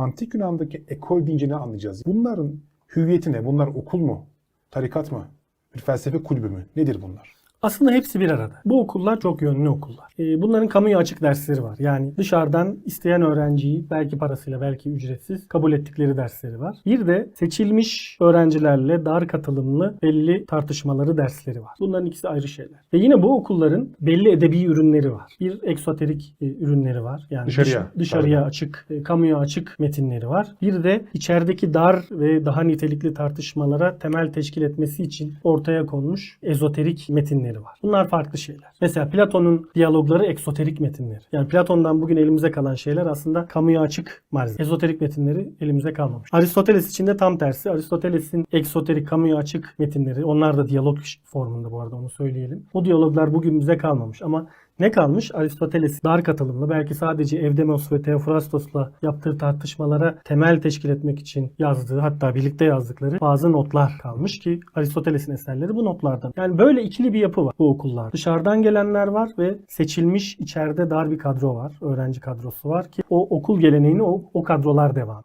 Antik Yunan'daki ekol deyince ne anlayacağız? Bunların hüviyeti ne? Bunlar okul mu? Tarikat mı? Bir felsefe kulübü mü? Nedir bunlar? Aslında hepsi bir arada. Bu okullar çok yönlü okullar. Ee, Bunların kamuya açık dersleri var. Yani dışarıdan isteyen öğrenciyi belki parasıyla belki ücretsiz kabul ettikleri dersleri var. Bir de seçilmiş öğrencilerle dar katılımlı belli tartışmaları dersleri var. Bunların ikisi ayrı şeyler. Ve yine bu okulların belli edebi ürünleri var. Bir eksoterik e, ürünleri var. Yani dış- Dışarıya. dışarıya Pardon. açık, e, kamuya açık metinleri var. Bir de içerideki dar ve daha nitelikli tartışmalara temel teşkil etmesi için ortaya konmuş ezoterik metinleri var. Bunlar farklı şeyler. Mesela Platon'un diyalogları eksoterik metinleri. Yani Platon'dan bugün elimize kalan şeyler aslında kamuya açık malzeme. Ezoterik metinleri elimize kalmamış. Aristoteles için de tam tersi. Aristoteles'in eksoterik kamuya açık metinleri onlar da diyalog formunda bu arada onu söyleyelim. O diyaloglar bugün bize kalmamış ama ne kalmış? Aristoteles dar katılımlı belki sadece Evdemos ve Theophrastos'la yaptığı tartışmalara temel teşkil etmek için yazdığı hatta birlikte yazdıkları bazı notlar kalmış ki Aristoteles'in eserleri bu notlardan. Yani böyle ikili bir yapı var bu okullar. Dışarıdan gelenler var ve seçilmiş içeride dar bir kadro var. Öğrenci kadrosu var ki o okul geleneğini o, o kadrolar devam.